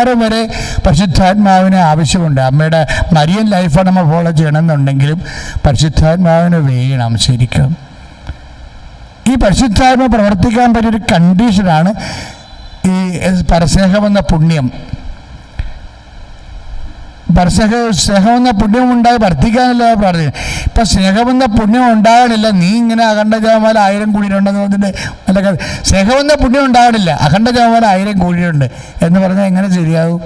കാലം വരെ പരിശുദ്ധാത്മാവിന് ആവശ്യമുണ്ട്. അമ്മയുടെ മരിയൻ ലൈഫാണ് നമ്മൾ ഫോളോ ചെയ്യണമെന്നുണ്ടെങ്കിലും പരിശുദ്ധാത്മാവിന് വേണം ശരിക്കും. ഈ പരിശുദ്ധാത്മ പ്രവർത്തിക്കാൻ പറ്റിയൊരു കണ്ടീഷനാണ് ഈ പരസ്നേഹമെന്ന പുണ്യം. പരസ്നേഹ സ്നേഹമെന്ന പുണ്യം ഉണ്ടായി വർദ്ധിക്കാനല്ല പ്രാർത്ഥിക്കുന്നത് ഇപ്പം സ്നേഹമെന്ന പുണ്യം ഉണ്ടാകണില്ല. നീ ഇങ്ങനെ അഖണ്ഡ ജപമാല ആയിരം കൂടിയിട്ടുണ്ടെന്ന് പറഞ്ഞിട്ട് അല്ല സ്നേഹം സ്നേഹമെന്ന പുണ്യം ഉണ്ടാകണില്ല. അഖണ്ഡ ജപമാല ആയിരം കൂടിയിട്ടുണ്ട് എന്ന് പറഞ്ഞാൽ എങ്ങനെ ശരിയാകും?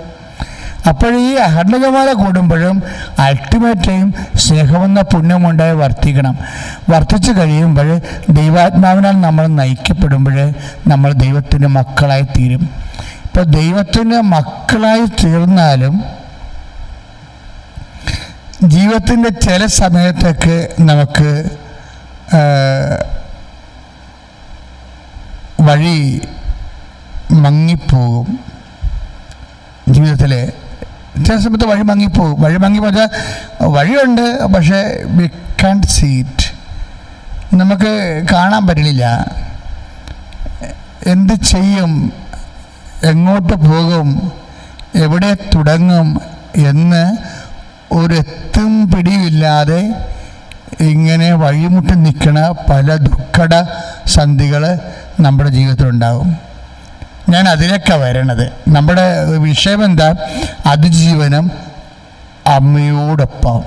അപ്പോഴീ ഈ അഖണ്ഡ ജപമാല കൂടുമ്പോഴും അൾട്ടിമേറ്റായും സ്നേഹമെന്ന പുണ്യം ഉണ്ടായി വർദ്ധിക്കണം. വർദ്ധിച്ചു കഴിയുമ്പോൾ ദൈവാത്മാവിനാൽ നമ്മൾ നയിക്കപ്പെടുമ്പോൾ നമ്മൾ ദൈവത്തിന്റെ മക്കളായി തീരും. ഇപ്പോൾ ദൈവത്തിന്റെ മക്കളായി തീർന്നാലും ജീവിതത്തിന്റെ ചില സമയത്തൊക്കെ നമുക്ക് വഴി മങ്ങിപ്പോകും. ജീവിതത്തിലെ ചില സമയത്ത് വഴി മങ്ങിപ്പോകും. വഴി മങ്ങി പോയാൽ വഴിയുണ്ട് പക്ഷേ വി കാൺ സീറ്റ് നമുക്ക് കാണാൻ പറ്റണില്ല. എന്ത് ചെയ്യും? എങ്ങോട്ട് പോകും? എവിടെ തുടങ്ങും? എന്ന് ഒരെത്തും പിടിയില്ലാതെ ഇങ്ങനെ വഴിമുട്ടി നിൽക്കുന്ന പല ദുഃഖട സന്ധികൾ നമ്മുടെ ജീവിതത്തിലുണ്ടാകും ഞാൻ അതിലൊക്കെ വരണത്. നമ്മുടെ വിഷയം എന്താ? അതിജീവനം അമ്മയോടൊപ്പം.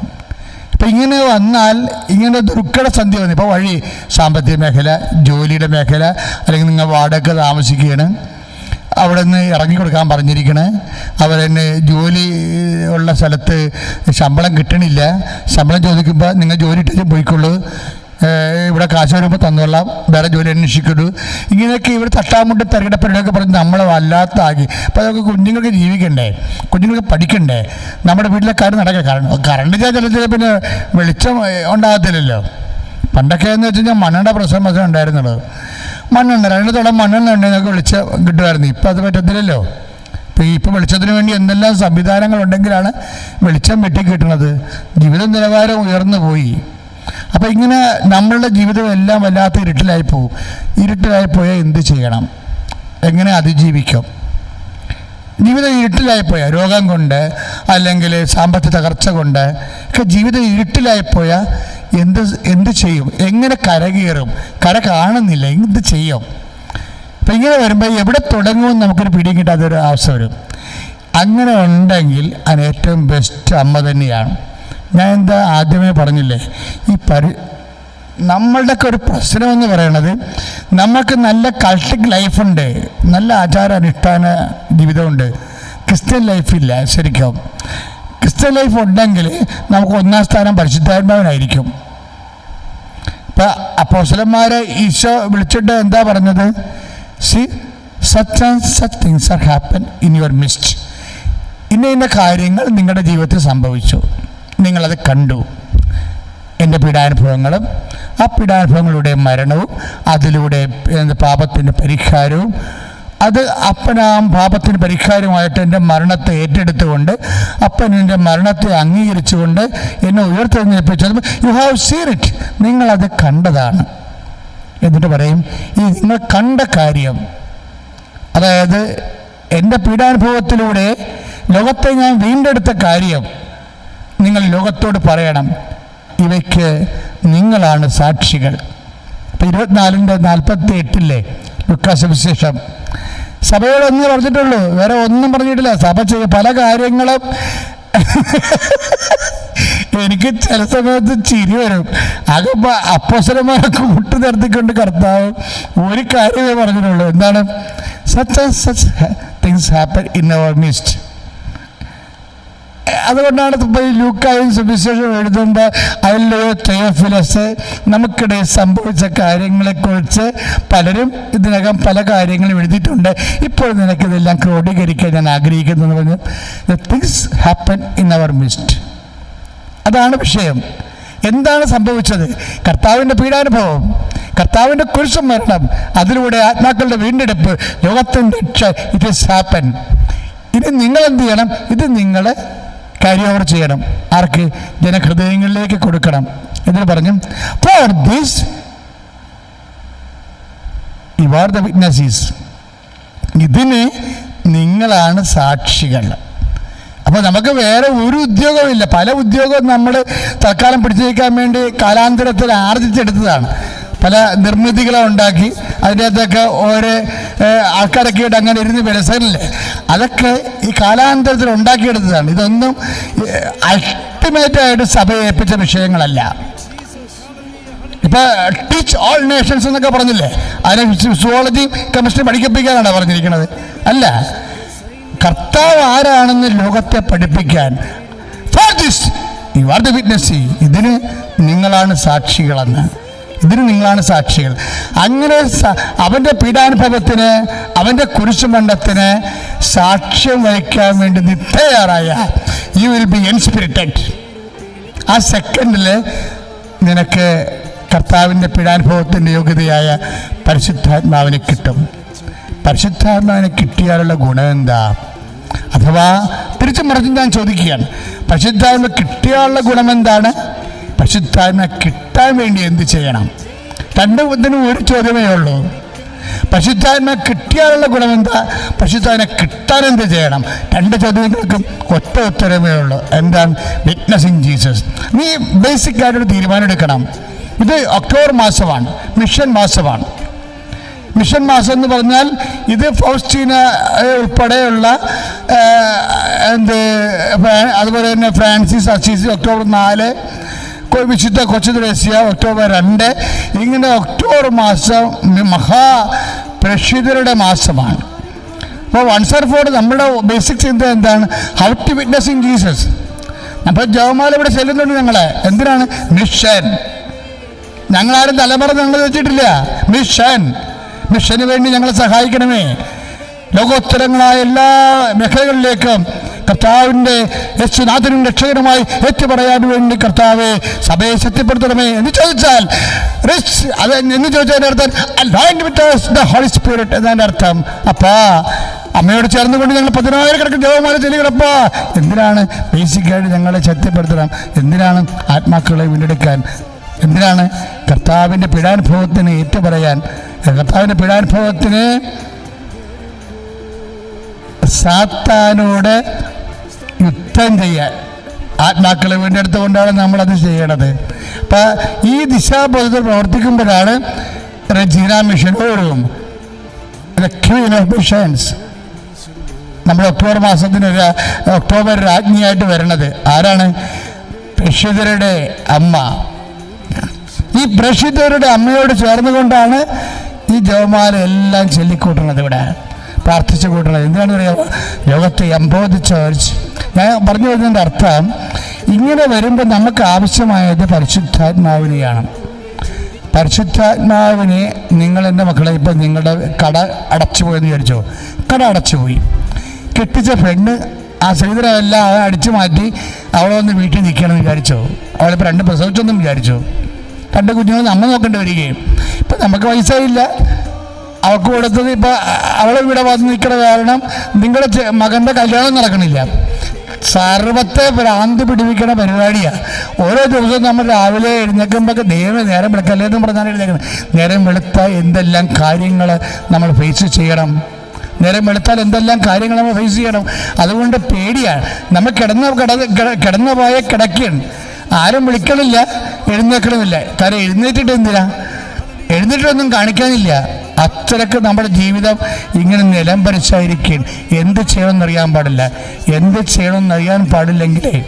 ഇപ്പം ഇങ്ങനെ വന്നാൽ ഇങ്ങനെ ദുർഘട സന്ധി വന്നു. ഇപ്പോൾ വഴി സാമ്പത്തിക മേഖല ജോലിയുടെ മേഖല അല്ലെങ്കിൽ നിങ്ങൾ വാടക താമസിക്കുകയാണ്. അവിടെ നിന്ന് ഇറങ്ങി കൊടുക്കാൻ പറഞ്ഞിരിക്കണേ. അവരെന്നെ ജോലി ഉള്ള സ്ഥലത്ത് ശമ്പളം കിട്ടണില്ല. ശമ്പളം ചോദിക്കുമ്പോൾ നിങ്ങൾ ജോലി ഇട്ടിട്ട് പോയിക്കൊള്ളൂ. ഇവിടെ കാശ് വരുമ്പോൾ തന്നോളാം. വേറെ ജോലി അന്വേഷിക്കരുത്. ഇങ്ങനെയൊക്കെ ഇവർ തട്ടാമുട്ട് തിരക്കിടപ്പരൊക്കെ പറഞ്ഞ് നമ്മളെ വല്ലാത്താക്കി. അപ്പോൾ അതൊക്കെ കുഞ്ഞുങ്ങൾക്ക് ജീവിക്കണ്ടേ? കുഞ്ഞുങ്ങൾക്ക് പഠിക്കണ്ടേ? നമ്മുടെ വീട്ടിലെ കാര്യം നടക്കുക കാരണം കറണ്ട് ചില പിന്നെ വെളിച്ചം ഉണ്ടാകത്തില്ലല്ലോ. പണ്ടൊക്കെ എന്ന് വെച്ച് കഴിഞ്ഞാൽ മണ്ണുടെ പ്രശ്നം പ്രശ്നം ഉണ്ടായിരുന്നുള്ളത് മണ്ണെണ്ണ രണ്ട് തടം മണ്ണെണ്ണ ഉണ്ടെന്നൊക്കെ വിളിച്ച് കിട്ടുമായിരുന്നു. ഇപ്പം അത് പറ്റത്തില്ലല്ലോ. ഇപ്പം ഇപ്പം വെളിച്ചത്തിന് വേണ്ടി എന്തെല്ലാം സംവിധാനങ്ങൾ ഉണ്ടെങ്കിലാണ് വെളിച്ചം വെട്ടി കിട്ടുന്നത് ജീവിത നിലവാരം ഉയർന്നു പോയി. അപ്പം ഇങ്ങനെ നമ്മളുടെ ജീവിതം എല്ലാം വല്ലാത്ത ഇരുട്ടിലായി പോകും ഇരുട്ടിലായി പോയാൽ എന്ത് ചെയ്യണം? എങ്ങനെ അതിജീവിക്കും? ജീവിതം ഇരുട്ടിലായിപ്പോയാൽ രോഗം കൊണ്ട് അല്ലെങ്കിൽ സാമ്പത്തിക തകർച്ച കൊണ്ട് ഒക്കെ ജീവിതം ഇരുട്ടിലായിപ്പോയാൽ എന്ത് എന്ത് ചെയ്യും? എങ്ങനെ കരകയറും? കര കാണുന്നില്ല. എന്ത് ചെയ്യും? അപ്പം ഇങ്ങനെ വരുമ്പോൾ എവിടെ തുടങ്ങുമെന്ന് നമുക്കൊരു പിടിയും കിട്ടാത്തൊരു അവസ്ഥ വരും. അങ്ങനെ ഉണ്ടെങ്കിൽ അതിന് ഏറ്റവും ബെസ്റ്റ് അമ്മ തന്നെയാണ്. ഞാൻ എന്താ ആദ്യമേ പറഞ്ഞില്ലേ? ഈ പരി നമ്മളുടെയൊക്കെ ഒരു പ്രശ്നം എന്ന് പറയണത് നമുക്ക് നല്ല കൾട്ടിക് ലൈഫുണ്ട് നല്ല ആചാര അനുഷ്ഠാന ജീവിതമുണ്ട്. ക്രിസ്ത്യൻ ലൈഫില്ല ശരിക്കും. ക്രിസ്ത്യൻ ലൈഫ് ഉണ്ടെങ്കിൽ നമുക്ക് ഒന്നാം സ്ഥാനം പരിശുദ്ധാത്മാവിനായിരിക്കും. ഇപ്പം അപ്പോസലന്മാരെ ഈശോ വിളിച്ചിട്ട് എന്താ പറഞ്ഞത്? See such and such things are happen in your midst ഇന്ന ഇന്ന കാര്യങ്ങൾ നിങ്ങളുടെ ജീവിതത്തിൽ സംഭവിച്ചു. നിങ്ങളത് കണ്ടു. എന്റെ പീഡാനുഭവങ്ങളും ആ പീഡാനുഭവങ്ങളുടെ മരണവും അതിലൂടെ പാപത്തിന്റെ പരിഹാരവും അത് അപ്പനാം പാപത്തിന് പരിഹാരമായിട്ട് എന്റെ മരണത്തെ ഏറ്റെടുത്തുകൊണ്ട് അപ്പൻ എന്റെ മരണത്തെ അംഗീകരിച്ചുകൊണ്ട് എന്നെ ഉയർത്തെഴുന്നേൽപ്പിച്ചത് യു ഹാവ് സീൻ ഇറ്റ് നിങ്ങളത് കണ്ടതാണ്. എന്നിട്ട് പറയും ഈ നിങ്ങൾ കണ്ട കാര്യം അതായത് എന്റെ പീഡാനുഭവത്തിലൂടെ ലോകത്തെ ഞാൻ വീണ്ടെടുത്ത കാര്യം നിങ്ങൾ ലോകത്തോട് പറയണം. ഇവയ്ക്ക് നിങ്ങളാണ് സാക്ഷികൾ. ഇപ്പം ഇരുപത്തിനാലിന്റെ നാൽപ്പത്തി എട്ടില്ലേ ലുക്കാസ് വിശേഷം. സഭയോട് ഒന്നേ പറഞ്ഞിട്ടുള്ളൂ. വേറെ ഒന്നും പറഞ്ഞിട്ടില്ല. സഭ ചെയ്യ പല കാര്യങ്ങളും എനിക്ക് ചില സമയത്ത് ചിരി വരും. അതൊക്കെ അപ്പോസരന്മാരൊക്കെ കൂട്ടു നിർത്തിക്കൊണ്ട് കർത്താവ് ഒരു കാര്യമേ പറഞ്ഞിട്ടുള്ളൂ. എന്താണ്? Such such things happen in our midst അതുകൊണ്ടാണ് ഇപ്പോൾ ലൂക്കായും സുവിശേഷം എഴുതുമ്പോൾ അതിലോ തേഫിലസ് നമുക്കിടെ സംഭവിച്ച കാര്യങ്ങളെക്കുറിച്ച് പലരും ഇതിനകം പല കാര്യങ്ങളും എഴുതിയിട്ടുണ്ട്. ഇപ്പോൾ നിനക്കിതെല്ലാം ക്രോഡീകരിക്കാൻ ഞാൻ ആഗ്രഹിക്കുന്നു എന്ന് പറഞ്ഞു. The things happen in our midst അതാണ് വിഷയം. എന്താണ് സംഭവിച്ചത്? കർത്താവിന്റെ പീഡാനുഭവം കർത്താവിന്റെ കുരിശം മരണം അതിലൂടെ ആത്മാക്കളുടെ വീണ്ടെടുപ്പ് ലോകത്തിന്റെ ഇറ്റ് ഇസ് ഹാപ്പൻ ഇത് നിങ്ങൾ എന്ത് ചെയ്യണം? ഇത് നിങ്ങൾ കാരി ഓവർ ചെയ്യണം. ആർക്ക്? ജനഹൃദയങ്ങളിലേക്ക് കൊടുക്കണം. എന്നിട്ട് പറഞ്ഞു for this you are the witnesses ഇതിന് നിങ്ങളാണ് സാക്ഷികൾ. അപ്പോൾ നമുക്ക് വേറെ ഒരു ഉദ്യോഗമില്ല പല ഉദ്യോഗവും നമ്മൾ തൽക്കാലം പിടിച്ചേക്കാൻ വേണ്ടി കാലാന്തരത്തിൽ ആർജിച്ചെടുത്തതാണ്. പല നിർമ്മിതികളെ ഉണ്ടാക്കി അതിന്റെ അകത്തൊക്കെ ഓരോ ആൾക്കാരൊക്കെ അങ്ങനെ ഇരുന്ന് വിലസനില്ലേ അതൊക്കെ ഈ കാലാന്തരത്തിൽ ഉണ്ടാക്കിയെടുത്തതാണ്. ഇതൊന്നും അൾട്ടിമേറ്റായിട്ട് സഭയെ ഏൽപ്പിച്ച വിഷയങ്ങളല്ല. ഇപ്പോൾ ടീച്ച് ഓൾ നേഷൻസ് എന്നൊക്കെ പറഞ്ഞില്ലേ? അതിനെ സുവോളജി കെമിസ്ട്രി പഠിക്കപ്പിക്കാനാണ് പറഞ്ഞിരിക്കുന്നത്. അല്ല കർത്താവ് ആരാണെന്ന് ലോകത്തെ പഠിപ്പിക്കാൻ. For this you are the witness ഇതിന് നിങ്ങളാണ് സാക്ഷികളെന്ന്. ഇതിന് നിങ്ങളാണ് സാക്ഷികൾ. അങ്ങനെ അവന്റെ പീഡാനുഭവത്തിന് അവന്റെ കുരിശുമണ്ഡത്തിന് സാക്ഷ്യം വഹിക്കാൻ വേണ്ടി നിത്തയാറായ യു വിൽ ബി ഇൻസ്പിരിറ്റഡ് ആ സെക്കൻഡിൽ നിനക്ക് കർത്താവിന്റെ പീഡാനുഭവത്തിന്റെ യോഗ്യതയായ പരിശുദ്ധാത്മാവിനെ കിട്ടും. പരിശുദ്ധാത്മാവിനെ കിട്ടിയാലുള്ള ഗുണം എന്താ? അഥവാ തിരിച്ചു മറിച്ചും ഞാൻ ചോദിക്കുകയാണ്. പരിശുദ്ധാത്മ കിട്ടിയാലുള്ള ഗുണം എന്താണ്? പരിശുദ്ധാത്മ കിട്ടാൻ വേണ്ടി എന്ത് ചെയ്യണം? രണ്ട് ബുദ്ധനും ഒരു ചോദ്യമേ ഉള്ളൂ. പരിശുദ്ധാത്മ കിട്ടിയാലുള്ള ഗുണം എന്താ പരിശുദ്ധാത്മ കിട്ടാൻ എന്ത് ചെയ്യണം? രണ്ട് ചോദ്യങ്ങൾക്കും ഒറ്റ ഉത്തരമേ ഉള്ളൂ. എന്താണ്? വിറ്റ്നസ് ഇൻ ജീസസ് നീ ബേസിക് ആയിട്ടൊരു തീരുമാനം എടുക്കണം. ഇത് ഒക്ടോബർ മാസമാണ്. മിഷൻ മാസമാണ്. മിഷൻ മാസം എന്ന് പറഞ്ഞാൽ ഇത് ഫൗസ്റ്റീന ഉൾപ്പെടെയുള്ള എന്ത് അതുപോലെ തന്നെ ഫ്രാൻസിസ് അസീസ് ഒക്ടോബർ നാല് കൊ- വിശുദ്ധ കൊച്ചു ത്രേസ്യ ഒക്ടോബർ രണ്ട്. ഇങ്ങനെ ഒക്ടോബർ മാസം മഹാ പ്രഷിതരുടെ മാസമാണ്. അപ്പോൾ വൺസ് ആർ ഫോർ നമ്മുടെ ബേസിക് ചിന്ത എന്താണ്? How to witness in Jesus അപ്പോൾ ജവമാല ഇവിടെ ചെല്ലുന്നുണ്ട് ഞങ്ങളെ. എന്തിനാണ്? മിഷൻ ഞങ്ങളാരും തലമുറ ഞങ്ങൾ വെച്ചിട്ടില്ല. മിഷൻ മിഷന് വേണ്ടി ഞങ്ങളെ സഹായിക്കണമേ. ലോകോത്തരങ്ങളായ എല്ലാ മേഖലകളിലേക്കും കർത്താവിന്റെ യേശുനാഥനും രക്ഷകനുമായി ഏറ്റുപറയാൻ വേണ്ടി കർത്താവ് സഭയെ ശക്തിപ്പെടുത്തണമേ എന്ന് ചോദിച്ചാൽ അത് എന്ന് ചോദിച്ചതിന്റെ വിത്ത് ദ ഹോളി സ്പിരിറ്റ് എന്നതിന്റെ അർത്ഥം അപ്പാ അമ്മയോട് ചേർന്നുകൊണ്ട് ഞങ്ങൾ പതിനായിരക്കണക്കിന് ദേവന്മാരെ ചെല്ലുകളപ്പാ എന്തിനാണ് ബേസിക്കായിട്ട് ഞങ്ങളെ ശക്തിപ്പെടുത്തണം? എന്തിനാണ് ആത്മാക്കളെ വീണ്ടെടുക്കാൻ? എന്തിനാണ് കർത്താവിന്റെ പീഡാനുഭവത്തിന് ഏറ്റുപറയാൻ? കർത്താവിന്റെ പീഡാനുഭവത്തിന് സാത്താനോട് യുദ്ധം ചെയ്യാൻ ആത്മാക്കളെ വീണ്ടെടുത്തുകൊണ്ടാണ് നമ്മളത് ചെയ്യണത്. അപ്പം ഈ ദിശാബോധത്തിൽ പ്രവർത്തിക്കുമ്പോഴാണ് Regina mission queen of missions. നമ്മൾ ഒക്ടോബർ മാസത്തിന് ഒരു ഒക്ടോബർ രാജ്ഞിയായിട്ട് വരണത്. ആരാണ്? പ്രഷിതരുടെ അമ്മ. ഈ പ്രഷിതരുടെ അമ്മയോട് ചേർന്നുകൊണ്ടാണ് ഈ ജവമാല എല്ലാം ചൊല്ലിക്കൂട്ടുന്നത് ഇവിടെ. പ്രാർത്ഥിച്ചു കൂട്ടണം എന്തിനാണെന്ന് അറിയാമോ ലോകത്തെ എംബോധി ചേർച്ച്. ഞാൻ പറഞ്ഞു വരുന്നതിന്റെ അർത്ഥം ഇങ്ങനെ വരുമ്പോൾ നമുക്ക് ആവശ്യമായത് പരിശുദ്ധാത്മാവിനെയാണ്. പരിശുദ്ധാത്മാവിനെ നിങ്ങൾ എന്റെ മക്കളെ ഇപ്പം നിങ്ങളുടെ കട അടച്ചു പോയെന്ന് വിചാരിച്ചോ? കട അടച്ചു പോയി കെട്ടിച്ച പെണ്ണ് ആ അവളെ അടിച്ചു മാറ്റി അവളെ ഒന്ന് വീട്ടിൽ നിൽക്കണം വിചാരിച്ചോ? അവളിപ്പോൾ രണ്ട് പ്രസവിച്ചൊന്നും വിചാരിച്ചോ? രണ്ട് കുഞ്ഞുങ്ങൾ നമ്മ നോക്കേണ്ടി വരികയും. ഇപ്പം നമുക്ക് പൈസയില്ല. അവൾക്ക് കൊടുത്തത് ഇപ്പൊ അവളെ ഇവിടെ വന്ന് നിൽക്കുന്ന കാരണം നിങ്ങളുടെ മകന്റെ കല്യാണം നടക്കണില്ല. സർവത്തെ ഭ്രാന്ത് പിടിപ്പിക്കണ പരിപാടിയാണ് ഓരോ ദിവസവും നമ്മൾ രാവിലെ എഴുന്നേൽക്കുമ്പോൾ ദൈവം നേരം വെളുക്കല്ലേ എന്ന് പറഞ്ഞാൽ എഴുന്നേക്കുന്നത് നേരം വെളുത്ത എന്തെല്ലാം കാര്യങ്ങൾ നമ്മൾ ഫേസ് ചെയ്യണം. നേരം വെളുത്താൽ എന്തെല്ലാം കാര്യങ്ങൾ നമ്മൾ ഫേസ് ചെയ്യണം. അതുകൊണ്ട് പേടിയാണ് നമ്മൾ കിടന്ന കിടന്ന് കിട- കിടന്ന പോയ കിടക്കുകയാണ് ആരും വിളിക്കണില്ല എഴുന്നേക്കണമില്ല കാരണം എഴുന്നേറ്റിട്ട് എന്തിനാ? എഴുന്നേറ്റൊന്നും കാണിക്കാനില്ല. അത്രയ്ക്ക് നമ്മുടെ ജീവിതം ഇങ്ങനെ നിലംപരിച്ചായിരിക്കും. എന്ത് ചെയ്യണമെന്ന് അറിയാൻ പാടില്ല. എന്ത് ചെയ്യണമെന്ന് അറിയാൻ പാടില്ലെങ്കിലേ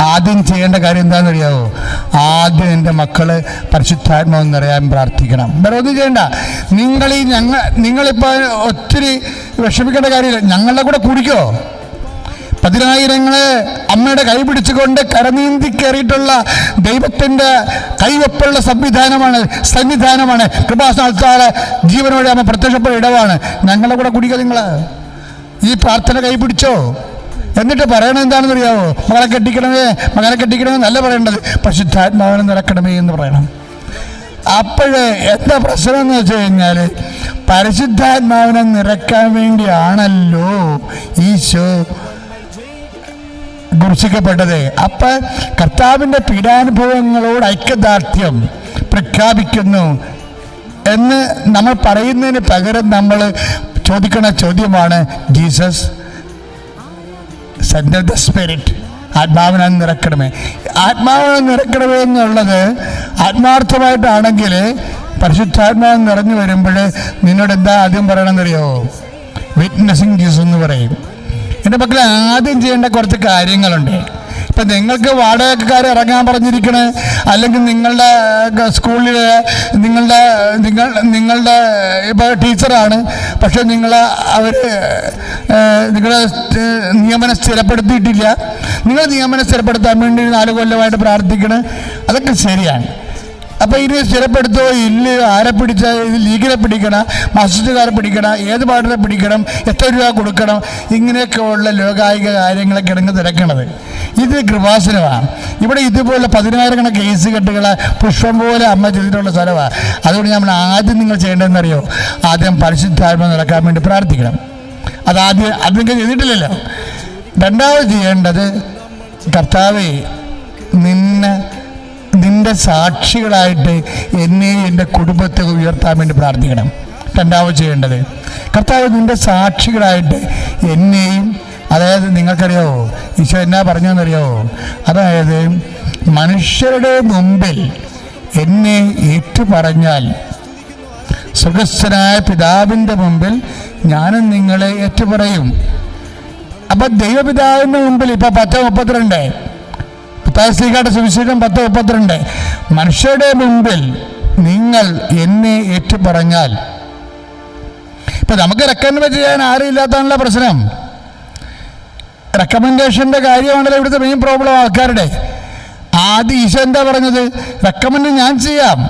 ആദ്യം ചെയ്യേണ്ട കാര്യം എന്താണെന്ന് അറിയാവോ ആദ്യം എന്റെ മക്കൾ പരിശുദ്ധാത്മാവ് അറിയാൻ പ്രാർത്ഥിക്കണം. വേറെ ഒന്നും ചെയ്യണ്ട. നിങ്ങൾ ഈ ഞങ്ങൾ നിങ്ങളിപ്പോൾ ഒത്തിരി വിഷമിക്കേണ്ട കാര്യമില്ല. ഞങ്ങളുടെ കൂടെ കുടിക്കോ. പതിനായിരങ്ങളെ അമ്മയുടെ കൈ പിടിച്ചുകൊണ്ട് കരനീന്തി കയറിയിട്ടുള്ള ദൈവത്തിന്റെ കൈവപ്പുള്ള സംവിധാനമാണ് സന്നിധാനമാണ്. കൃപാസ്ഥാനത്താളെ ജീവനോടെ അമ്മ പ്രത്യക്ഷപ്പെട്ട ഇടവാണ്. ഞങ്ങളുടെ കൂടെ കുടിക്കുക നിങ്ങൾ ഈ പ്രാർത്ഥന കൈ പിടിച്ചോ? എന്നിട്ട് പറയണത് എന്താണെന്ന് അറിയാവോ മകളെ കെട്ടിക്കണമേ മകളെ കെട്ടിക്കണമേ നല്ല പറയേണ്ടത്. പരിശുദ്ധാത്മാവിനെ നിറക്കണമേ എന്ന് പറയണം. അപ്പോഴേ എന്താ പ്രശ്നം എന്ന് വെച്ച് കഴിഞ്ഞാൽ പരിശുദ്ധാത്മാവിനെ നിറയ്ക്കാൻ വേണ്ടിയാണല്ലോ ഈശോ കുറിച്ചിക്കപ്പെട്ടത് അപ്പൊ കർത്താവിന്റെ പീഡാനുഭവങ്ങളോട് ഐക്യദാർഢ്യം പ്രഖ്യാപിക്കുന്നു എന്ന് നമ്മൾ പറയുന്നതിന് പകരം നമ്മൾ ചോദിക്കുന്ന ചോദ്യമാണ് ജീസസ് സെൻഡ് ദ സ്പിരിറ്റ് ആത്മാവിനെ നിറക്കണമേ. ആത്മാവിനെ നിറക്കണമേ എന്നുള്ളത് ആത്മാർത്ഥമായിട്ടാണെങ്കിൽ പരിശുദ്ധാത്മാവ് നിറഞ്ഞു വരുമ്പോൾ നിന്നോട് എന്താ ആദ്യം പറയണമെന്നറിയോ? വിറ്റ്നസിങ് ജീസസ് എന്ന് പറയും. എന്റെ മക്കൾ ആദ്യം ചെയ്യേണ്ട കുറച്ച് കാര്യങ്ങളുണ്ട്. ഇപ്പം നിങ്ങൾക്ക് വാടകക്കാർ ഇറങ്ങാൻ പറഞ്ഞിരിക്കണേ അല്ലെങ്കിൽ നിങ്ങളുടെ സ്കൂളിൽ നിങ്ങളുടെ നിങ്ങൾ നിങ്ങളുടെ ഇപ്പോൾ ടീച്ചറാണ് പക്ഷേ നിങ്ങൾ അവർ നിങ്ങളുടെ നിയമനം സ്ഥിരപ്പെടുത്തിയിട്ടില്ല. നിങ്ങൾ നിയമനം സ്ഥിരപ്പെടുത്താൻ വേണ്ടി നാല് കൊല്ലമായിട്ട് പ്രാർത്ഥിക്കണേ. അതൊക്കെ ശരിയാണ്. അപ്പോൾ ഇനി സ്ഥിരപ്പെടുത്തോ ഇല്ല ആരെ പിടിച്ച ഇത് ലീഗിനെ പിടിക്കണം മസ്ജിദുകാരെ പിടിക്കണം ഏത് പാട്ടിനെ പിടിക്കണം എത്ര രൂപ കൊടുക്കണം ഇങ്ങനെയൊക്കെയുള്ള ലോകായിക കാര്യങ്ങളെ കിടങ്ങ് തിരക്കണത്. ഇത് കൃപാസനമാണ്. ഇവിടെ ഇതുപോലെ പതിനായിരക്കണക്കിന് കേസ് കെട്ടുകളെ പുഷ്പം പോലെ അമ്മ ചെയ്തിട്ടുള്ള സ്ഥലമാണ് അതുകൊണ്ട് നമ്മൾ ആദ്യം നിങ്ങൾ ചെയ്യേണ്ടതെന്നറിയോ? ആദ്യം പരിശുദ്ധാത്മ നടക്കാൻ വേണ്ടി പ്രാർത്ഥിക്കണം. അതാദ്യം അത് നിങ്ങൾ ചെയ്തിട്ടില്ലല്ലോ. രണ്ടാമത് ചെയ്യേണ്ടത് കർത്താവേ നിന്നെ നിന്റെ സാക്ഷികളായിട്ട് എന്നെയും എന്റെ കുടുംബത്തെ ഉയർത്താൻ വേണ്ടി പ്രാർത്ഥിക്കണം. രണ്ടാമത് ചെയ്യേണ്ടത് കർത്താവ് നിന്റെ സാക്ഷികളായിട്ട് എന്നെയും അതായത് നിങ്ങൾക്കറിയാവോ ഈശോ എന്നാ പറഞ്ഞതെന്നറിയാവോ അതായത് മനുഷ്യരുടെ മുമ്പിൽ എന്നെ ഏറ്റുപറഞ്ഞാൽ സുഖസ്ഥനായ പിതാവിന്റെ മുമ്പിൽ ഞാനും നിങ്ങളെ ഏറ്റുപറയും. അപ്പം ദൈവപിതാവിന്റെ മുമ്പിൽ ഇപ്പൊ പത്ത് മുപ്പത്തിരണ്ട്. പുത്താശ്രീകാട്ട് സുവിശേഷം പത്ത് മുപ്പത്തിരണ്ട്. മനുഷ്യരുടെ മുമ്പിൽ നിങ്ങൾ എന്നെ ഏറ്റുപറഞ്ഞാൽ. ഇപ്പൊ നമുക്ക് റെക്കമെൻഡ് ചെയ്യാൻ ആരും ഇല്ലാത്തതാണല്ലോ പ്രശ്നം റെക്കമെൻഡേഷന്റെ കാര്യമാണല്ലോ ഇവിടുത്തെ മെയിൻ പ്രോബ്ലം ആൾക്കാരുടെ. ആദ്യം ഈശോ എന്താ പറഞ്ഞത്? റെക്കമെൻഡ് ഞാൻ ചെയ്യാം.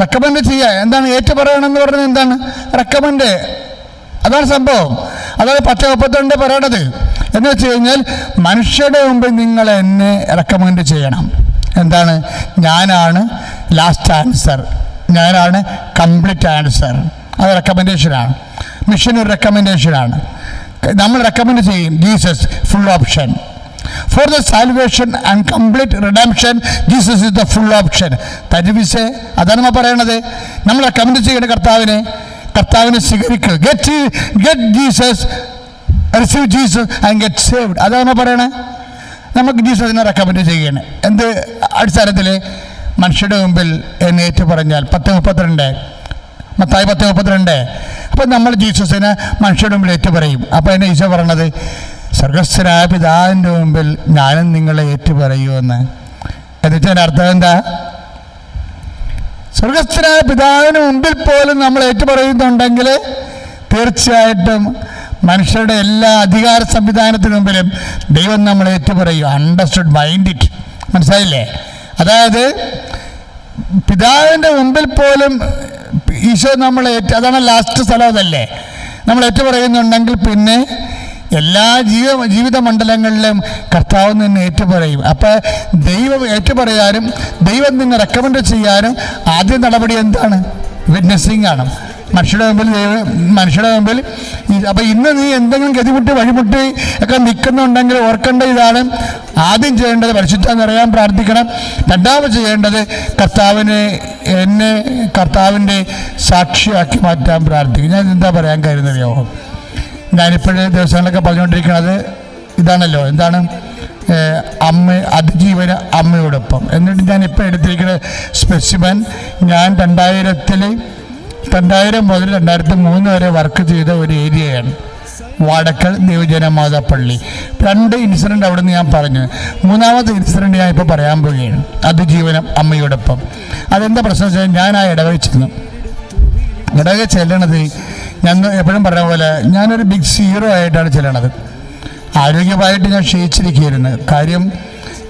റെക്കമെൻഡ് ചെയ്യാം. എന്താണ്? ഏറ്റു പറയണമെന്ന് പറഞ്ഞത് എന്താണ്? റെക്കമെൻഡ് അതാണ് സംഭവം. അതാണ് പത്ത് മുപ്പത്തിരണ്ട് പറയണത്. എന്ന് വെച്ച് കഴിഞ്ഞാൽ മനുഷ്യരുടെ മുമ്പിൽ നിങ്ങൾ എന്നെ റെക്കമെൻഡ് ചെയ്യണം. എന്താണ്? ഞാനാണ് ലാസ്റ്റ് ആൻസർ ഞാനാണ് കംപ്ലീറ്റ് ആൻസർ അത് റെക്കമെൻഡേഷനാണ് മിഷൻ ഒരു റെക്കമെൻഡേഷനാണ് നമ്മൾ റെക്കമെൻഡ് ചെയ്യും Jesus full option for the salvation and complete redemption Jesus is the full option തജുവിസെ അതാണ് നമ്മൾ പറയണത്. നമ്മൾ റെക്കമെൻഡ് ചെയ്യേണ്ട കർത്താവിനെ കർത്താവിനെ സ്വീകരിക്കുക. Get get Jesus receive Jesus and get saved അതാണ് പറയണേ? നമുക്ക് ജീസസിനെ റെക്കമെൻഡ് ചെയ്യണം. എന്ത് അടിസ്ഥാനത്തിൽ മനുഷ്യരുടെ മുമ്പിൽ എന്ന് ഏറ്റു പറഞ്ഞാൽ പത്ത് മുപ്പത്തിരണ്ട്. മത്തായി പത്ത് മുപ്പത്തിരണ്ട്. അപ്പം നമ്മൾ ജീസസിനെ മനുഷ്യരുടെ മുമ്പിൽ ഏറ്റു പറയും. അപ്പോൾ എന്നെ ഈശോ പറയണത് സ്വർഗസ്ഥരായ പിതാവിന്റെ മുമ്പിൽ ഞാനും നിങ്ങളെ ഏറ്റു പറയുമെന്ന് എന്നുവെച്ചാൽ അർത്ഥം എന്താ? സ്വർഗസ്ഥനായ പിതാവിന് മുമ്പിൽ പോലും നമ്മൾ ഏറ്റുപറയുന്നുണ്ടെങ്കിൽ തീർച്ചയായിട്ടും മനുഷ്യരുടെ എല്ലാ അധികാര സംവിധാനത്തിന് മുമ്പിലും ദൈവം നമ്മൾ ഏറ്റുപറയും അണ്ടർസ്റ്റുഡ് മൈൻഡ് ഇറ്റ് മനസ്സിലായില്ലേ? അതായത് പിതാവിന്റെ മുമ്പിൽ പോലും ഈശോ നമ്മൾ ഏറ്റ അതാണ് ലാസ്റ്റ് സ്ഥലം അതല്ലേ? നമ്മൾ ഏറ്റുപറയുന്നുണ്ടെങ്കിൽ പിന്നെ എല്ലാ ജീവ ജീവിത മണ്ഡലങ്ങളിലും കർത്താവ് നിന്ന് ഏറ്റുപറയും. അപ്പോൾ ദൈവം ഏറ്റുപറയാനും ദൈവം നിന്ന് റെക്കമെൻഡ് ചെയ്യാനും ആദ്യ നടപടി എന്താണ്? വിറ്റ്നസ്സിംഗ് ആണ്. മനുഷ്യരുടെ മുമ്പിൽ മനുഷ്യരുടെ മുമ്പിൽ അപ്പൊ അപ്പോൾ ഇന്ന് നീ എന്തെങ്കിലും ഗതിമുട്ടി വഴിമുട്ടി ഒക്കെ നിൽക്കുന്നുണ്ടെങ്കിൽ ഓർക്കേണ്ട ഇതാണ് ആദ്യം ചെയ്യേണ്ടത് പരിശുദ്ധം നിറയാൻ പ്രാർത്ഥിക്കണം. രണ്ടാമത് ചെയ്യേണ്ടത് കർത്താവിനെ എന്നെ കർത്താവിന്റെ സാക്ഷിയാക്കി മാറ്റാൻ പ്രാർത്ഥിക്കും. ഞാൻ എന്താ പറയാൻ കരുതുന്നറിയോ ഞാനിപ്പോഴേ ദിവസങ്ങളൊക്കെ പറഞ്ഞുകൊണ്ടിരിക്കുന്നത് ഇതാണല്ലോ. എന്താണ്? അമ്മ അതിജീവന അമ്മയോടൊപ്പം. എന്നിട്ട് ഞാൻ ഇപ്പോൾ എടുത്തിരിക്കുന്ന സ്പെസിമൻ ഞാൻ രണ്ടായിരത്തിൽ രണ്ടായിരം മുതൽ രണ്ടായിരത്തി മൂന്ന് വരെ വർക്ക് ചെയ്ത ഒരു ഏരിയയാണ് വാടക്കൽ ദേവജനമാത പള്ളി. രണ്ട് ഇൻസിഡന്റ് അവിടെ നിന്ന് ഞാൻ പറഞ്ഞു. മൂന്നാമത്തെ ഇൻസിഡന്റ് ഞാൻ ഇപ്പോൾ പറയാൻ പോവുകയാണ്. അതിജീവനം അമ്മയോടൊപ്പം. അതെന്താ പ്രശ്നം വെച്ചാൽ ഞാൻ ആ ഇടവഴി ചെന്നു. ഇടവക ചെല്ലണത് ഞാൻ എപ്പോഴും പറഞ്ഞ പോലെ ഞാനൊരു ബിഗ് സീറോ ആയിട്ടാണ് ചെല്ലണത്. ആരോഗ്യമായിട്ട് ഞാൻ ക്ഷയിച്ചിരിക്കുകയായിരുന്നു. കാര്യം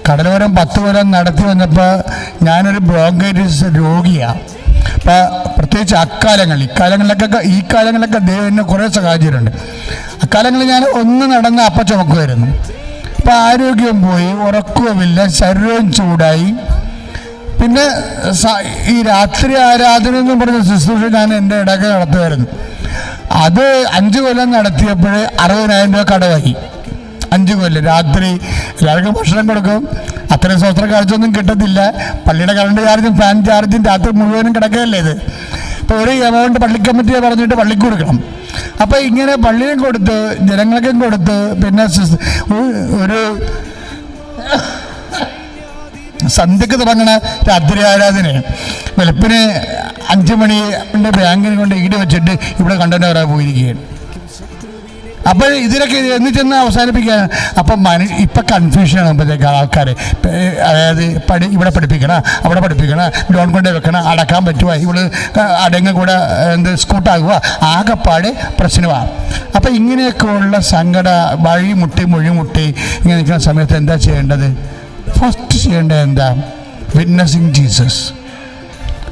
കടലോരം പത്ത് കൊല്ലം നടത്തി വന്നപ്പോൾ ഞാനൊരു ബ്രോങ്കൈറ്റിസ് രോഗിയാണ് അപ്പോൾ പ്രത്യേകിച്ച് അക്കാലങ്ങളിൽ ഇക്കാലങ്ങളിലൊക്കെ ഈ കാലങ്ങളിലൊക്കെ ദൈവം എന്നെ കുറേ സഹായിച്ചിട്ടുണ്ട്. അക്കാലങ്ങളിൽ ഞാൻ ഒന്ന് നടന്ന് അപ്പ ചുമക്കുമായിരുന്നു. ഇപ്പം ആരോഗ്യം പോയി ഉറക്കവുമില്ല ശരീരവും ചൂടായി. പിന്നെ ഈ രാത്രി ആരാധന എന്ന് പറഞ്ഞ ശുശ്രൂഷ ഞാൻ എന്റെ ഇടയ്ക്ക് നടത്തുമായിരുന്നു. അത് അഞ്ച് കൊല്ലം നടത്തിയപ്പോൾ അറുപതിനായിരം രൂപ കടവായി. അഞ്ച് കൊല്ലം. രാത്രി എല്ലാവർക്കും ഭക്ഷണം കൊടുക്കും. അത്രയും സ്വസ്ത്ര കാഴ്ചയൊന്നും കിട്ടത്തില്ല. പള്ളിയുടെ കറണ്ട് ചാർജും ഫാൻ ചാർജും രാത്രി മുഴുവനും കിടക്കുകയല്ലേ ഇത്? ഇപ്പോൾ ഒരു എമൗണ്ട് പള്ളി കമ്മിറ്റിയെ പറഞ്ഞിട്ട് പള്ളിക്ക് കൊടുക്കണം. അപ്പോൾ ഇങ്ങനെ പള്ളിയും കൊടുത്ത് ജനങ്ങൾക്കും കൊടുത്ത് പിന്നെ ഒരു- സന്ധ്യക്ക് തുടങ്ങണ രാത്രി ആരാധന. വെളുപ്പിന് അഞ്ച് മണി ബാങ്കിന് കൊണ്ട് ഈട് വെച്ചിട്ട് ഇവിടെ കണ്ടന്റ് വരാൻ പോയിരിക്കുകയാണ്. അപ്പോൾ ഇതിനൊക്കെ എന്നിട്ടെന്ന് ചെന്ന് അവസാനിപ്പിക്കാൻ? അപ്പം മനു ഇപ്പം കൺഫ്യൂഷൻ ഇപ്പോഴത്തേക്ക് ആൾക്കാർ അതായത് പഠി ഇവിടെ പഠിപ്പിക്കണം അവിടെ പഠിപ്പിക്കണം ലോൺ കൊണ്ട് വെക്കണം അടക്കാൻ പറ്റുക ഇവിടെ അടങ്ങ കൂടെ എന്ത് സ്കൂട്ടാകുക ആകെപ്പാട് പ്രശ്നമാണ് അപ്പം ഇങ്ങനെയൊക്കെയുള്ള സങ്കട വഴി മുട്ടി മൊഴി മുട്ടി ഇങ്ങനെ നിൽക്കുന്ന സമയത്ത് എന്താ ചെയ്യേണ്ടത്? ഫസ്റ്റ് ചെയ്യേണ്ടത് എന്താ? വിറ്റ്നസിങ് ജീസസ്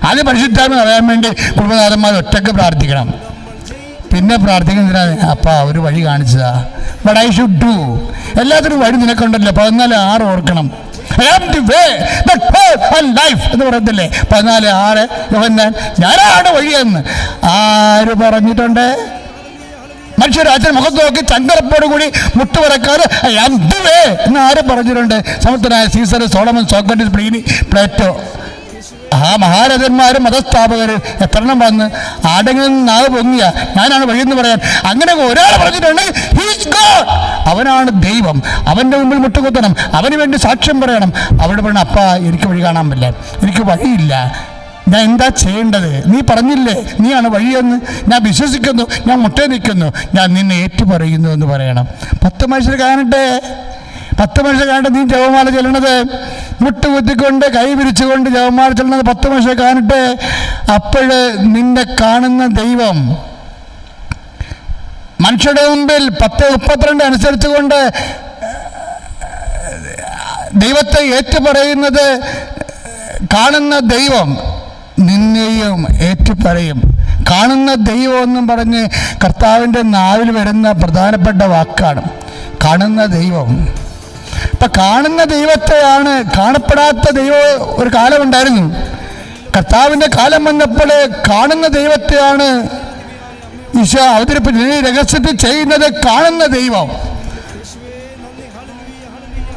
അത് പരിശുദ്ധാത്മ അറിയാൻ വേണ്ടി കുടുംബനാഥന്മാർ ഒറ്റയ്ക്ക് പ്രാർത്ഥിക്കണം. പിന്നെ പ്രാർത്ഥിക്കുന്നതിനാ? അപ്പ ഒരു വഴി കാണിച്ചതാ. ബട്ട് ഐ ഷുഡ് ഡു എല്ലാത്തിനും വഴി നിനക്കുണ്ടല്ലോ. പതിനാല് ആറ് ഓർക്കണം. എന്ന് പതിനാല് ആറ് ഞാനാണ് വഴിയെന്ന്. ആര് പറഞ്ഞിട്ടുണ്ട്? മനുഷ്യരാജൻ മുഖത്ത് നോക്കി ചങ്കറപ്പോട് കൂടി മുട്ടുവരക്കാറ് വേ എന്ന് ആര് പറഞ്ഞിട്ടുണ്ട്? സമർത്ഥനായ Caesar Solomon Socrates Pliny Plato. മഹാരഥന്മാരും മതസ്ഥാപകരും എത്രണ്ണം വന്ന് ആടെങ്കിലും നാവ് പൊങ്ങിയ ഞാനാണ് വഴിയെന്ന് പറയാൻ. അങ്ങനെ ഒരാൾ പറഞ്ഞിട്ടുണ്ട്. അവനാണ് ദൈവം. അവന്റെ മുമ്പിൽ മുട്ടുകുത്തണം. അവന് വേണ്ടി സാക്ഷ്യം പറയണം. അവിടെ പറയണം അപ്പ എനിക്ക് വഴി കാണാൻ പറ്റില്ല. എനിക്ക് വഴിയില്ല. ഞാൻ എന്താ ചെയ്യേണ്ടത്? നീ പറഞ്ഞില്ലേ? നീയാണ് വഴിയെന്ന്. ഞാൻ വിശ്വസിക്കുന്നു. ഞാൻ മുട്ടേ നിൽക്കുന്നു. ഞാൻ നിന്നെ ഏറ്റു പറയുന്നു എന്ന് പറയണം. പത്ത് മനുഷ്യർ കാണട്ടെ. പത്ത് മനുഷ്യ കാണട്ടെ നീ ജപമാല ചെല്ലണത്. മുട്ടുകുത്തിക്കൊണ്ട് കൈ വിരിച്ചുകൊണ്ട് ജപമാല ചെല്ലണത് പത്ത് മനുഷ്യ കാണട്ടെ അപ്പോഴ് നിന്നെ കാണുന്ന ദൈവം മനുഷ്യരുടെ മുമ്പിൽ പത്ത് മുപ്പത്തിരണ്ട് അനുസരിച്ച് കൊണ്ട് ദൈവത്തെ ഏറ്റുപറയുന്നത് കാണുന്ന ദൈവം നിന്നെയും ഏറ്റുപറയും. കാണുന്ന ദൈവം എന്നും പറഞ്ഞ് കർത്താവിന്റെ നാവിൽ വരുന്ന പ്രധാനപ്പെട്ട വാക്കാണ് കാണുന്ന ദൈവം. ഇപ്പം കാണുന്ന ദൈവത്തെയാണ് കാണപ്പെടാത്ത ദൈവം ഒരു കാലമുണ്ടായിരുന്നു കർത്താവിന്റെ കാലം വന്നപ്പോൾ കാണുന്ന ദൈവത്തെയാണ് ഈശോ അവതരിപ്പിച്ചത്. രഹസ്യത്തിൽ ചെയ്യുന്നത് കാണുന്ന ദൈവം.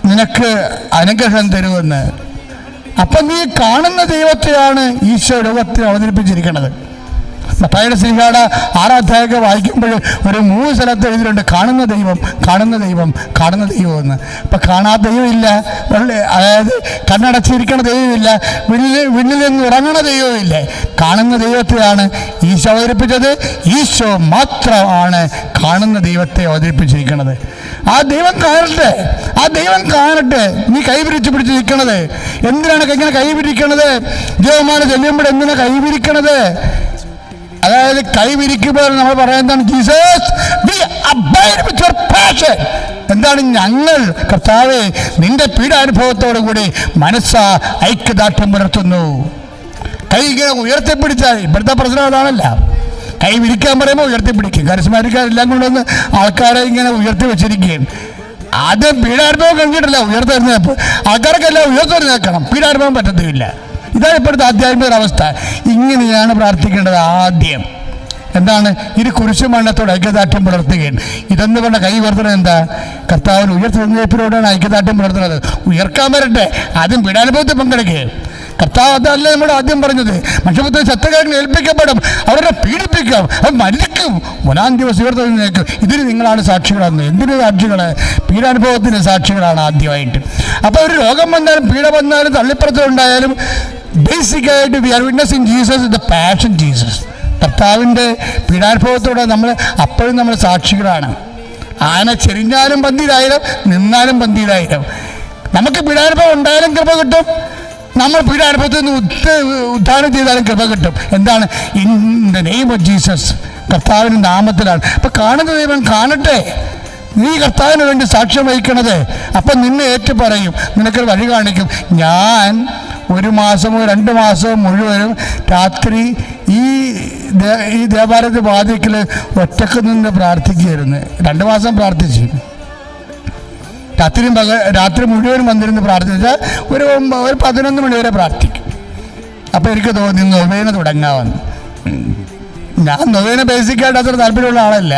നിനക്ക് അനുഗ്രഹം തരുമെന്ന്. അപ്പം നീ കാണുന്ന ദൈവത്തെയാണ് ഈശോ ലോകത്തിൽ അവതരിപ്പിച്ചിരിക്കുന്നത്. മത്തായുടെ ശ്രീകാട ആറാധ്യായൊക്കെ വായിക്കുമ്പോൾ ഒരു മൂന്ന് സ്ഥലത്ത് എഴുതിയിട്ടുണ്ട് കാണുന്ന ദൈവം കാണുന്ന ദൈവം കാണുന്ന ദൈവം എന്ന്. ഇപ്പം കാണാത്ത ദൈവമില്ല. അതായത് കണ്ണടച്ചിരിക്കണ ദൈവമില്ല. വിണ്ണിൽ വിണ്ണിൽ നിന്ന് ഉറങ്ങണ ദൈവമില്ല. കാണുന്ന ദൈവത്തെയാണ് ഈശോ അവതരിപ്പിച്ചത്. ഈശോ മാത്രമാണ് കാണുന്ന ദൈവത്തെ അവതരിപ്പിച്ചിരിക്കുന്നത് ആ ദൈവം കാണട്ടെ. ആ ദൈവം കാണട്ടെ. നീ കൈപിരിച്ച് പിടിച്ച് നിൽക്കണത്. എന്തിനാണ് ഇങ്ങനെ കൈപിരിക്കണത് ദൈവമാണ് ചെല്ലുമ്പോൾ എന്തിനാണ് കൈപിരിക്കണത് അതായത് കൈവിരിക്കുമ്പോൾ നമ്മൾ പറയുന്നതാണ് Jesus we with your passion എന്താണ് ഞങ്ങൾ? കർത്താവെ നിന്റെ പീഡാനുഭവത്തോടു കൂടി മനസ്സ ഐക്യദാർഢ്യം പുലർത്തുന്നു. കൈ ഇങ്ങനെ ഉയർത്തിപ്പിടിച്ചാൽ ഇപ്പോഴത്തെ പ്രശ്നം അതാണല്ല. കൈ വിരിക്കാൻ പറയുമ്പോൾ ഉയർത്തിപ്പിടിക്കും. കരിസ്മാരിക്കാരെല്ലാം കൊണ്ടുവന്ന് ആൾക്കാരെ ഇങ്ങനെ ഉയർത്തി വെച്ചിരിക്കുകയും. ആദ്യം പീഡാനുഭവം കഴിഞ്ഞിട്ടില്ല ഉയർത്തെഴുന്നേപ്പ് ആൾക്കാർക്കെല്ലാം ഉയർത്തെഴുന്നേക്കണം പീഡാനുഭവം പറ്റത്തില്ല ഇതാണ് ഇപ്പോഴത്തെ ആധ്യാത്മിക അവസ്ഥ ഇങ്ങനെയാണ് പ്രാർത്ഥിക്കേണ്ടത് ആദ്യം. എന്താണ്? ഇത് കുരിശുമണ്ണത്തോട് ഐക്യദാർഢ്യം പുലർത്തുകയാണ്. ഇതെന്ന് പറഞ്ഞ കൈ ഉയർത്തുന്നത് എന്താ? കർത്താവിന് ഉയർത്തുന്നതിനോടാണ് ഐക്യദാർഢ്യം പുലർത്തുന്നത്. ഉയർക്കാൻ വരട്ടെ. ആദ്യം പീഡാനുഭവത്തിൽ പങ്കെടുക്കുക കർത്താവ് അതല്ല നമ്മുടെ ആദ്യം പറഞ്ഞത്. മനുഷ്യപുത്ര ശത്രുക്കാരൻ ഏൽപ്പിക്കപ്പെടും. അവരെ പീഡിപ്പിക്കും. അവർ മരിക്കും. ഒന്നാം ദിവസം ഉയർത്തുന്നേക്കും ഇതിന് നിങ്ങളാണ് സാക്ഷികളാണ് എന്തിന് സാക്ഷികൾ പീഡാനുഭവത്തിന് സാക്ഷികളാണ് ആദ്യമായിട്ട്. അപ്പോൾ ഒരു രോഗം വന്നാലും പീഡ വന്നാലും തള്ളിപ്പുറത്ത് ഉണ്ടായാലും ബേസിക്കായിട്ട് we are witness in Jesus the passion Jesus കർത്താവിന്റെ പീഡാനുഭവത്തോടെ നമ്മൾ അപ്പോഴും നമ്മൾ സാക്ഷികളാണ്. ആന ചെരിഞ്ഞാലും പന്തിയിലായാലും നിന്നാലും പന്തിയിലായാലും നമുക്ക് പീഡാനുഭവം ഉണ്ടായാലും കൃപ കിട്ടും. നമ്മൾ പീഡാനുഭവത്തിൽ നിന്ന് ഉദ് ഉദ്ധാനം ചെയ്താലും കൃപ കിട്ടും. എന്താണ്? In the name of Jesus കർത്താവിന്റെ നാമത്തിലാണ്. അപ്പം കാണുന്ന ദൈവം കാണട്ടെ. നീ കർത്താവിന് വേണ്ടി സാക്ഷ്യം വഹിക്കണത്. അപ്പം നിന്നെ ഏറ്റു പറയും. നിനക്കൊരു വഴി കാണിക്കും. ഞാൻ ഒരു മാസമോ രണ്ട് മാസമോ മുഴുവനും രാത്രി ഈ ഈ ദേവാലയത്തെ വാതിക്കൽ ഒറ്റയ്ക്ക് നിന്ന് പ്രാർത്ഥിക്കുകയായിരുന്നു. രണ്ട് മാസം പ്രാർത്ഥിച്ചു. രാത്രി പക രാത്രി മുഴുവനും വന്നിരുന്ന് പ്രാർത്ഥിച്ചാൽ ഒരു ഒരു പതിനൊന്ന് മണി വരെ പ്രാർത്ഥിക്കും. അപ്പോൾ എനിക്ക് തോന്നി നൊവേന തുടങ്ങാമെന്ന്. ഞാൻ നൊവേന ബേസിക്കായിട്ട് അത്ര താല്പര്യമുള്ള ആളല്ല.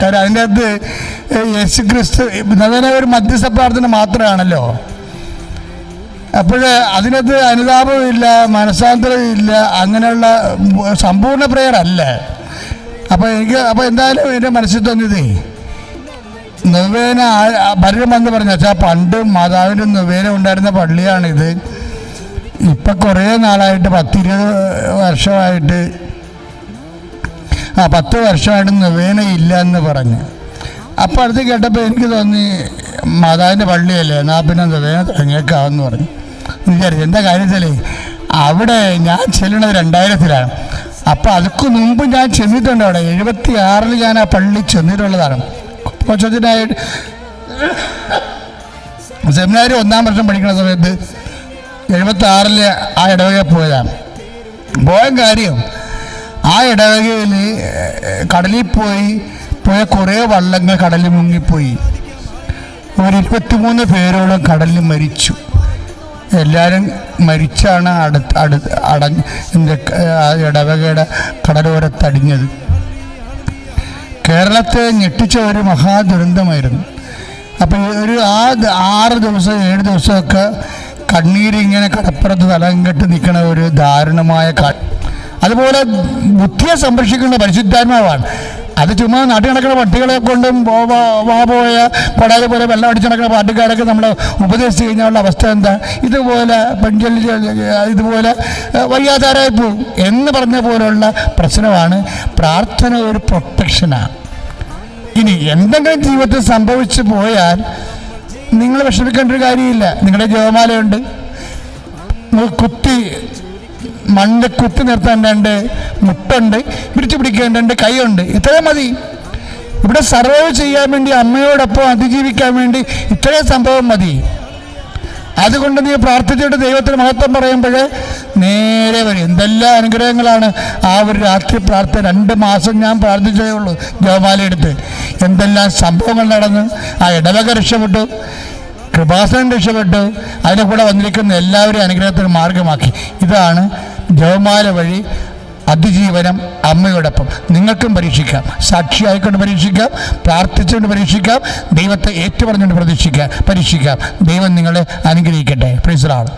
കാരണം അതിന്റെ അകത്ത് യേശു ക്രിസ്തു നൊവേന ഒരു മധ്യസ്ഥ പ്രാർത്ഥന മാത്രമാണല്ലോ. അപ്പോൾ അതിനകത്ത് അനുതാപമില്ല ഇല്ല അങ്ങനെയുള്ള സമ്പൂർണ പ്രെയർ അല്ല അപ്പോൾ എനിക്ക് അപ്പോൾ എന്തായാലും എന്റെ മനസ്സിൽ തോന്നിയതേ നൊവേന ഭരണം എന്ന് പറഞ്ഞു വെച്ചാൽ പണ്ട് മാതാവിന്റെ നൊവേന ഉണ്ടായിരുന്ന പള്ളിയാണിത്. ഇപ്പം കുറേ നാളായിട്ട് പത്തിരുപത് വർഷമായിട്ട് ആ പത്ത് വർഷമായിട്ട് നൊവേന ഇല്ല എന്ന് പറഞ്ഞു. അപ്പോൾ അടുത്ത് കേട്ടപ്പോൾ എനിക്ക് തോന്നി മാതാവിന്റെ പള്ളിയല്ലേ എന്നാൽ പിന്നെ നൊവേന തുടങ്ങിയേക്കാവെന്ന് പറഞ്ഞു. വിചാരിച്ചു. എന്താ കാര്യം വെച്ചാൽ അവിടെ ഞാൻ ചെല്ലണത് രണ്ടായിരത്തിലാണ്. അപ്പോൾ അതിക്ക് മുമ്പ് ഞാൻ ചെന്നിട്ടുണ്ട് അവിടെ. എഴുപത്തി ആറിൽ ഞാൻ ആ പള്ളി ചെന്നിട്ടുള്ളതാണ്. കൊച്ചത്തിനായിട്ട് സെമിനാരി ഒന്നാം വർഷം പഠിക്കുന്ന സമയത്ത് എഴുപത്തി ആറിൽ ആ ഇടവകയിൽ പോയതാണ്. പോയ കാര്യം ആ ഇടവകയിൽ കടലിൽ പോയി പോയ കുറേ വള്ളങ്ങൾ കടലിൽ മുങ്ങിപ്പോയി. ഒരു ഇരുപത്തിമൂന്ന് പേരോളം കടലിൽ മരിച്ചു. എല്ലാവരും മരിച്ചാണ് അടുത്ത് അടുത്ത് അടഞ്ഞ് ഇടവകയുടെ കടലോരത്തടിഞ്ഞത് കേരളത്തെ ഞെട്ടിച്ച ഒരു മഹാദുരന്തമായിരുന്നു. അപ്പോൾ ഒരു ആ ആറ് ദിവസം ഏഴ് ദിവസമൊക്കെ കണ്ണീരിങ്ങനെ കടപ്പുറത്ത് തലം കെട്ട് നിൽക്കുന്ന ഒരു ദാരുണമായ കാ അതുപോലെ ബുദ്ധിയെ സംരക്ഷിക്കുന്ന പരിശുദ്ധാത്മാവാണ്. അത് ചുമ്മാ നാട്ടിൽ നടക്കുന്ന പട്ടികളെ കൊണ്ടും വാപോയ കൊടാതെ പോലെ വെള്ളം അടിച്ചു നടക്കുന്ന പാട്ടുകാരൊക്കെ നമ്മൾ ഉപദേശിച്ച് കഴിഞ്ഞാലുള്ള അവസ്ഥ എന്താ? ഇതുപോലെ പെൺചൊല്ലി ഇതുപോലെ വയ്യാതാരായി പോകും എന്ന് പറഞ്ഞ പോലുള്ള പ്രശ്നമാണ്. പ്രാർത്ഥന ഒരു പ്രൊട്ടക്ഷനാണ് ഇനി എന്തെങ്കിലും ജീവിതത്തിൽ സംഭവിച്ചു പോയാൽ നിങ്ങൾ വിഷമിക്കേണ്ട ഒരു കാര്യമില്ല. നിങ്ങളുടെ ജപമാലയുണ്ട്. നിങ്ങൾ കുത്തി മണ്ണ് കുത്തി നിർത്താൻ രണ്ട് മുട്ടുണ്ട് പിടിച്ചു പിടിക്കാൻ രണ്ട് കൈയുണ്ട്. ഇത്രയും മതി. ഇവിടെ സർവൈവ് ചെയ്യാൻ വേണ്ടി അമ്മയോടൊപ്പം അതിജീവിക്കാൻ വേണ്ടി ഇത്രയും സംഭവം മതി. അതുകൊണ്ട് നീ പ്രാർത്ഥിച്ചിട്ട് ദൈവത്തിന് മഹത്വം പറയുമ്പോൾ നേരെ വരും. എന്തെല്ലാം അനുഗ്രഹങ്ങളാണ് ആ ഒരു രാത്രി പ്രാർത്ഥന. രണ്ട് മാസം ഞാൻ പ്രാർത്ഥിച്ചതേ ഉള്ളൂ ജോമാലയെടുത്ത് എന്തെല്ലാം സംഭവങ്ങൾ നടന്ന് ആ ഇടവക രക്ഷപ്പെട്ടു കൃപാസനം രക്ഷപ്പെട്ട് അതിന്റെ കൂടെ വന്നിരിക്കുന്ന എല്ലാവരെയും അനുഗ്രഹത്തിന് മാർഗമാക്കി. ഇതാണ് ജവമാല വഴി അതിജീവനം അമ്മയോടൊപ്പം. നിങ്ങൾക്കും പരീക്ഷിക്കാം. സാക്ഷിയായിക്കൊണ്ട് പരീക്ഷിക്കാം. പ്രാർത്ഥിച്ചുകൊണ്ട് പരീക്ഷിക്കാം. ദൈവത്തെ ഏറ്റുപറഞ്ഞുകൊണ്ട് പ്രതീക്ഷിക്കാം. പരീക്ഷിക്കാം. ദൈവം നിങ്ങളെ അനുഗ്രഹിക്കട്ടെ. പ്രീസറാണ്